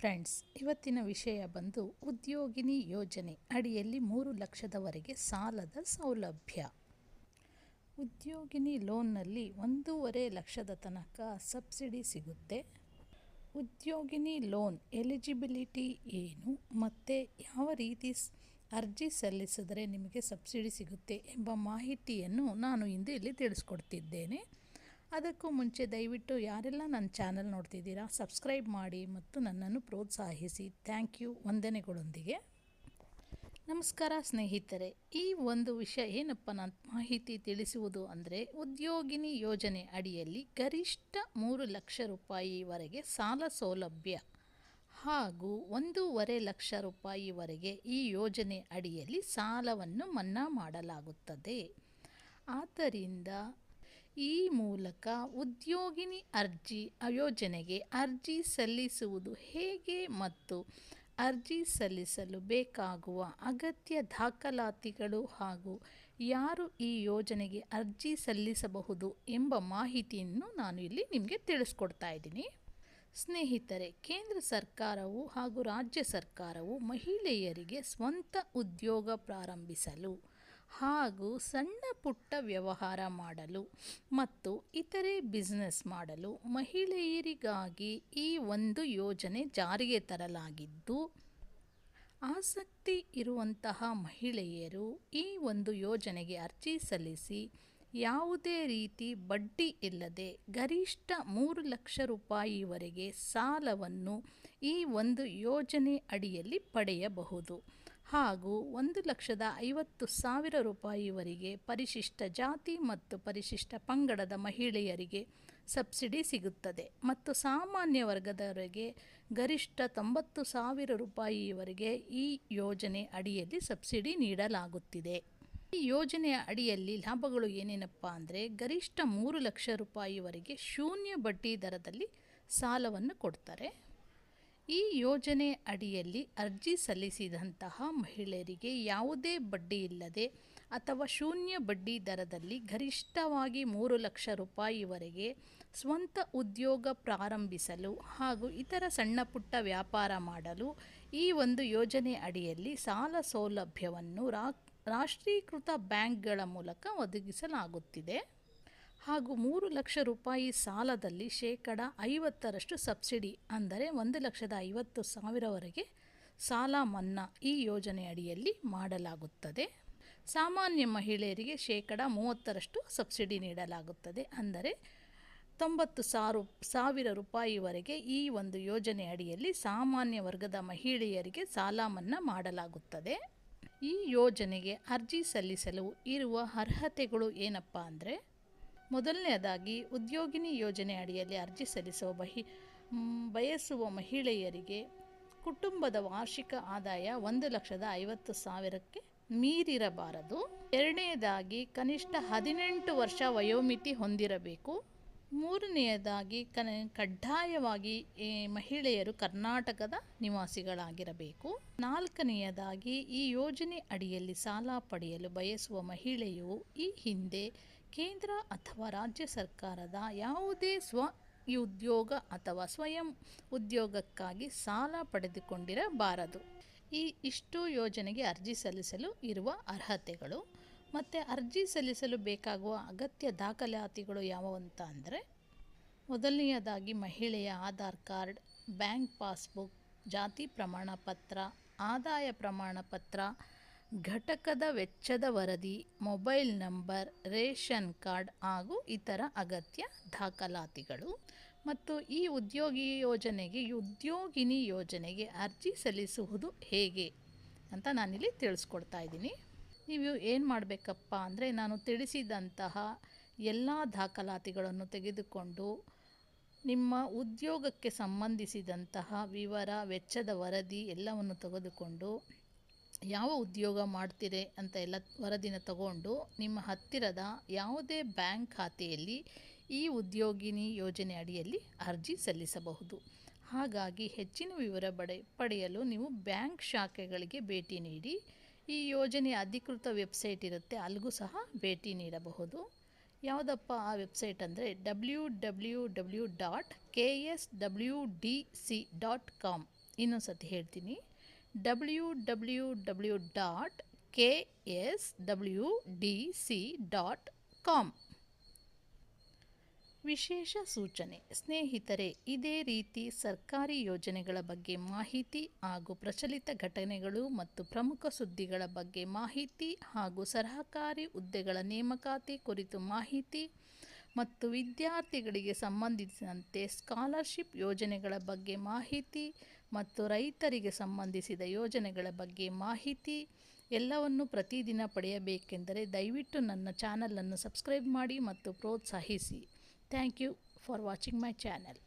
Friends, ಇವತ್ತಿನ ವಿಷಯ ಬಂದು ಉದ್ಯೋಗಿನಿ ಯೋಜನೆ ಅಡಿಯಲ್ಲಿ ಮೂರು ಲಕ್ಷದವರೆಗೆ ಸಾಲದ ಸೌಲಭ್ಯ. ಉದ್ಯೋಗಿನಿ ಲೋನ್ನಲ್ಲಿ ಒಂದೂವರೆ ಲಕ್ಷದ ತನಕ ಸಬ್ಸಿಡಿ ಸಿಗುತ್ತೆ. ಉದ್ಯೋಗಿನಿ ಲೋನ್ ಎಲಿಜಿಬಿಲಿಟಿ ಏನು, ಮತ್ತು ಯಾವ ರೀತಿ ಅರ್ಜಿ ಸಲ್ಲಿಸಿದರೆ ನಿಮಗೆ ಸಬ್ಸಿಡಿ ಸಿಗುತ್ತೆ ಎಂಬ ಮಾಹಿತಿಯನ್ನು ನಾನು ಇಂದು ಇಲ್ಲಿ ತಿಳಿಸ್ಕೊಡ್ತಿದ್ದೇನೆ. ಅದಕ್ಕೂ ಮುಂಚೆ ದಯವಿಟ್ಟು ಯಾರೆಲ್ಲ ನನ್ನ ಚಾನಲ್ ನೋಡ್ತಿದ್ದೀರಾ ಸಬ್ಸ್ಕ್ರೈಬ್ ಮಾಡಿ ಮತ್ತು ನನ್ನನ್ನು ಪ್ರೋತ್ಸಾಹಿಸಿ. ಥ್ಯಾಂಕ್ ಯು ವಂದನೆಗಳೊಂದಿಗೆ. ನಮಸ್ಕಾರ ಸ್ನೇಹಿತರೆ, ಈ ಒಂದು ವಿಷಯ ಏನಪ್ಪ ನಾನು ಮಾಹಿತಿ ತಿಳಿಸುವುದು ಅಂದರೆ, ಉದ್ಯೋಗಿನಿ ಯೋಜನೆ ಅಡಿಯಲ್ಲಿ ಗರಿಷ್ಠ ಮೂರು ಲಕ್ಷ ರೂಪಾಯಿವರೆಗೆ ಸಾಲ ಸೌಲಭ್ಯ ಹಾಗೂ ಒಂದೂವರೆ ಲಕ್ಷ ರೂಪಾಯಿವರೆಗೆ ಈ ಯೋಜನೆ ಅಡಿಯಲ್ಲಿ ಸಾಲವನ್ನು ಮನ್ನಾ ಮಾಡಲಾಗುತ್ತದೆ. ಆದ್ದರಿಂದ ಈ ಮೂಲಕ ಉದ್ಯೋಗಿನಿ ಅರ್ಜಿ ಆಯೋಜನೆಗೆ ಅರ್ಜಿ ಸಲ್ಲಿಸುವುದು ಹೇಗೆ ಮತ್ತು ಅರ್ಜಿ ಸಲ್ಲಿಸಲು ಬೇಕಾಗುವ ಅಗತ್ಯ ದಾಖಲಾತಿಗಳು ಹಾಗೂ ಯಾರು ಈ ಯೋಜನೆಗೆ ಅರ್ಜಿ ಸಲ್ಲಿಸಬಹುದು ಎಂಬ ಮಾಹಿತಿಯನ್ನು ನಾನು ಇಲ್ಲಿ ನಿಮಗೆ ತಿಳಿಸ್ಕೊಡ್ತಾ ಇದ್ದೀನಿ. ಸ್ನೇಹಿತರೆ, ಕೇಂದ್ರ ಸರ್ಕಾರವು ಹಾಗೂ ರಾಜ್ಯ ಸರ್ಕಾರವು ಮಹಿಳೆಯರಿಗೆ ಸ್ವಂತ ಉದ್ಯೋಗ ಪ್ರಾರಂಭಿಸಲು ಹಾಗೂ ಸಣ್ಣ ಪುಟ್ಟ ವ್ಯವಹಾರ ಮಾಡಲು ಮತ್ತು ಇತರೆ ಬಿಸ್ನೆಸ್ ಮಾಡಲು ಮಹಿಳೆಯರಿಗಾಗಿ ಈ ಒಂದು ಯೋಜನೆ ಜಾರಿಗೆ ತರಲಾಗಿದ್ದು, ಆಸಕ್ತಿ ಇರುವಂತಹ ಮಹಿಳೆಯರು ಈ ಒಂದು ಯೋಜನೆಗೆ ಅರ್ಜಿ ಸಲ್ಲಿಸಿ ಯಾವುದೇ ರೀತಿ ಬಡ್ಡಿ ಇಲ್ಲದೆ ಗರಿಷ್ಠ ಮೂರು ಲಕ್ಷ ರೂಪಾಯಿವರೆಗೆ ಸಾಲವನ್ನು ಈ ಒಂದು ಯೋಜನೆ ಅಡಿಯಲ್ಲಿ ಪಡೆಯಬಹುದು. ಹಾಗೂ ಒಂದು ಲಕ್ಷದ ಐವತ್ತು ಸಾವಿರ ರೂಪಾಯಿವರೆಗೆ ಪರಿಶಿಷ್ಟ ಜಾತಿ ಮತ್ತು ಪರಿಶಿಷ್ಟ ಪಂಗಡದ ಮಹಿಳೆಯರಿಗೆ ಸಬ್ಸಿಡಿ ಸಿಗುತ್ತದೆ. ಮತ್ತು ಸಾಮಾನ್ಯ ವರ್ಗದವರಿಗೆ ಗರಿಷ್ಠ ತೊಂಬತ್ತು ಸಾವಿರ ರೂಪಾಯಿವರೆಗೆ ಈ ಯೋಜನೆ ಅಡಿಯಲ್ಲಿ ಸಬ್ಸಿಡಿ ನೀಡಲಾಗುತ್ತಿದೆ. ಈ ಯೋಜನೆಯ ಅಡಿಯಲ್ಲಿ ಲಾಭಗಳು ಏನೇನಪ್ಪ ಅಂದರೆ ಗರಿಷ್ಠ ಮೂರು ಲಕ್ಷ ರೂಪಾಯಿವರೆಗೆ ಶೂನ್ಯ ಬಡ್ಡಿ ದರದಲ್ಲಿ ಸಾಲವನ್ನು ಕೊಡ್ತಾರೆ. ಈ ಯೋಜನೆ ಅಡಿಯಲ್ಲಿ ಅರ್ಜಿ ಸಲ್ಲಿಸಿದಂತಹ ಮಹಿಳೆಯರಿಗೆ ಯಾವುದೇ ಬಡ್ಡಿ ಇಲ್ಲದೆ ಅಥವಾ ಶೂನ್ಯ ಬಡ್ಡಿ ದರದಲ್ಲಿ ಗರಿಷ್ಠವಾಗಿ ಮೂರು ಲಕ್ಷ ರೂಪಾಯಿವರೆಗೆ ಸ್ವಂತ ಉದ್ಯೋಗ ಪ್ರಾರಂಭಿಸಲು ಹಾಗೂ ಇತರ ಸಣ್ಣ ಪುಟ್ಟ ವ್ಯಾಪಾರ ಮಾಡಲು ಈ ಒಂದು ಯೋಜನೆ ಅಡಿಯಲ್ಲಿ ಸಾಲ ಸೌಲಭ್ಯವನ್ನು ರಾಷ್ಟ್ರೀಕೃತ ಬ್ಯಾಂಕ್ಗಳ ಮೂಲಕ ಒದಗಿಸಲಾಗುತ್ತಿದೆ. ಹಾಗೂ ಮೂರು ಲಕ್ಷ ರೂಪಾಯಿ ಸಾಲದಲ್ಲಿ ಶೇಕಡ ಐವತ್ತರಷ್ಟು ಸಬ್ಸಿಡಿ ಅಂದರೆ ಒಂದು ಲಕ್ಷದ ಐವತ್ತು ಸಾವಿರವರೆಗೆ ಸಾಲ ಮನ್ನಾ ಈ ಯೋಜನೆ ಅಡಿಯಲ್ಲಿ ಮಾಡಲಾಗುತ್ತದೆ. ಸಾಮಾನ್ಯ ಮಹಿಳೆಯರಿಗೆ ಶೇಕಡ ಮೂವತ್ತರಷ್ಟು ಸಬ್ಸಿಡಿ ನೀಡಲಾಗುತ್ತದೆ ಅಂದರೆ ತೊಂಬತ್ತು ಸಾರು ಸಾವಿರ ರೂಪಾಯಿವರೆಗೆ ಈ ಒಂದು ಯೋಜನೆ ಅಡಿಯಲ್ಲಿ ಸಾಮಾನ್ಯ ವರ್ಗದ ಮಹಿಳೆಯರಿಗೆ ಸಾಲ ಮನ್ನಾ ಮಾಡಲಾಗುತ್ತದೆ. ಈ ಯೋಜನೆಗೆ ಅರ್ಜಿ ಸಲ್ಲಿಸಲು ಇರುವ ಅರ್ಹತೆಗಳು ಏನಪ್ಪ ಅಂದರೆ ಮೊದಲನೆಯದಾಗಿ ಉದ್ಯೋಗಿನಿ ಯೋಜನೆ ಅಡಿಯಲ್ಲಿ ಅರ್ಜಿ ಸಲ್ಲಿಸುವ ಬಹಿ ಬಯಸುವ ಮಹಿಳೆಯರಿಗೆ ಕುಟುಂಬದ ವಾರ್ಷಿಕ ಆದಾಯ ಒಂದು ಲಕ್ಷದ ಐವತ್ತು ಸಾವಿರಕ್ಕೆ ಮೀರಿರಬಾರದು. ಎರಡನೆಯದಾಗಿ ಕನಿಷ್ಠ ಹದಿನೆಂಟು ವರ್ಷ ವಯೋಮಿತಿ ಹೊಂದಿರಬೇಕು. ಮೂರನೆಯದಾಗಿ ಕನ, ಕಡ್ಡಾಯವಾಗಿ ಮಹಿಳೆಯರು ಕರ್ನಾಟಕದ ನಿವಾಸಿಗಳಾಗಿರಬೇಕು. ನಾಲ್ಕನೆಯದಾಗಿ ಈ ಯೋಜನೆ ಅಡಿಯಲ್ಲಿ ಸಾಲ ಪಡೆಯಲು ಬಯಸುವ ಮಹಿಳೆಯು ಈ ಹಿಂದೆ ಕೇಂದ್ರ ಅಥವಾ ರಾಜ್ಯ ಸರ್ಕಾರದ ಯಾವುದೇ ಸ್ವ ಉದ್ಯೋಗ ಅಥವಾ ಸ್ವಯಂ ಉದ್ಯೋಗಕ್ಕಾಗಿ ಸಾಲ ಪಡೆದುಕೊಂಡಿರಬಾರದು. ಈ ಇಷ್ಟು ಯೋಜನೆಗೆ ಅರ್ಜಿ ಸಲ್ಲಿಸಲು ಇರುವ ಅರ್ಹತೆಗಳು ಮತ್ತು ಅರ್ಜಿ ಸಲ್ಲಿಸಲು ಬೇಕಾಗುವ ಅಗತ್ಯ ದಾಖಲಾತಿಗಳು ಯಾವುವಂತ ಅಂದರೆ, ಮೊದಲನೆಯದಾಗಿ ಮಹಿಳೆಯ ಆಧಾರ್ ಕಾರ್ಡ್, ಬ್ಯಾಂಕ್ ಪಾಸ್ಬುಕ್, ಜಾತಿ ಪ್ರಮಾಣ ಪತ್ರ ಆದಾಯ ಪ್ರಮಾಣ ಪತ್ರ ಘಟಕದ ವೆಚ್ಚದ ವರದಿ, ಮೊಬೈಲ್ ನಂಬರ್, ರೇಷನ್ ಕಾರ್ಡ್ ಹಾಗೂ ಇತರ ಅಗತ್ಯ ದಾಖಲಾತಿಗಳು ಮತ್ತು ಈ ಉದ್ಯೋಗಿ ಯೋಜನೆಗೆ ಉದ್ಯೋಗಿನಿ ಯೋಜನೆಗೆ ಅರ್ಜಿ ಸಲ್ಲಿಸುವುದು ಹೇಗೆ ಅಂತ ನಾನಿಲ್ಲಿ ತಿಳಿಸ್ಕೊಡ್ತಾ ಇದ್ದೀನಿ. ನೀವು ಏನು ಮಾಡಬೇಕಪ್ಪ ಅಂದರೆ ನಾನು ತಿಳಿಸಿದಂತಹ ಎಲ್ಲ ದಾಖಲಾತಿಗಳನ್ನು ತೆಗೆದುಕೊಂಡು ನಿಮ್ಮ ಉದ್ಯೋಗಕ್ಕೆ ಸಂಬಂಧಿಸಿದಂತಹ ವಿವರ, ವೆಚ್ಚದ ವರದಿ ಎಲ್ಲವನ್ನು ತೆಗೆದುಕೊಂಡು ಯಾವ ಉದ್ಯೋಗ ಮಾಡ್ತೀರಿ ಅಂತ ಎಲ್ಲ ವರದಿನ ತಗೊಂಡು ನಿಮ್ಮ ಹತ್ತಿರದ ಯಾವುದೇ ಬ್ಯಾಂಕ್ ಖಾತೆಯಲ್ಲಿ ಈ ಉದ್ಯೋಗಿನಿ ಯೋಜನೆ ಅಡಿಯಲ್ಲಿ ಅರ್ಜಿ ಸಲ್ಲಿಸಬಹುದು. ಹಾಗಾಗಿ ಹೆಚ್ಚಿನ ವಿವರ ಪಡೆ ಪಡೆಯಲು ನೀವು ಬ್ಯಾಂಕ್ ಶಾಖೆಗಳಿಗೆ ಭೇಟಿ ನೀಡಿ. ಈ ಯೋಜನೆಯ ಅಧಿಕೃತ ವೆಬ್ಸೈಟ್ ಇರುತ್ತೆ ಅಲ್ಲಿಗೂ ಸಹ ಭೇಟಿ ನೀಡಬಹುದು. ಯಾವುದಪ್ಪ ಆ ವೆಬ್ಸೈಟ್ ಅಂದರೆ W W W dot K S W D C dot com ಇನ್ನೊಂದು ಸತಿ ಹೇಳ್ತೀನಿ. W W W dot K S dot com ವಿಶೇಷ ಸೂಚನೆ, ಸ್ನೇಹಿತರೆ, ಇದೇ ರೀತಿ ಸರ್ಕಾರಿ ಯೋಜನೆಗಳ ಬಗ್ಗೆ ಮಾಹಿತಿ ಹಾಗೂ ಪ್ರಚಲಿತ ಘಟನೆಗಳು ಮತ್ತು ಪ್ರಮುಖ ಸುದ್ದಿಗಳ ಬಗ್ಗೆ ಮಾಹಿತಿ ಹಾಗೂ ಸರಕಾರಿ ಹುದ್ದೆಗಳ ನೇಮಕಾತಿ ಕುರಿತು ಮಾಹಿತಿ ಮತ್ತು ವಿದ್ಯಾರ್ಥಿಗಳಿಗೆ ಸಂಬಂಧಿಸಿದಂತೆ ಸ್ಕಾಲರ್ಶಿಪ್ ಯೋಜನೆಗಳ ಬಗ್ಗೆ ಮಾಹಿತಿ ಮತ್ತು ರೈತರಿಗೆ ಸಂಬಂಧಿಸಿದ ಯೋಜನೆಗಳ ಬಗ್ಗೆ ಮಾಹಿತಿ ಎಲ್ಲವನ್ನು ಪ್ರತಿದಿನ ಪಡೆಯಬೇಕೆಂದರೆ ದಯವಿಟ್ಟು ನನ್ನ ಚಾನಲನ್ನು ಸಬ್ಸ್ಕ್ರೈಬ್ ಮಾಡಿ ಮತ್ತು ಪ್ರೋತ್ಸಾಹಿಸಿ. Thank you for watching my channel.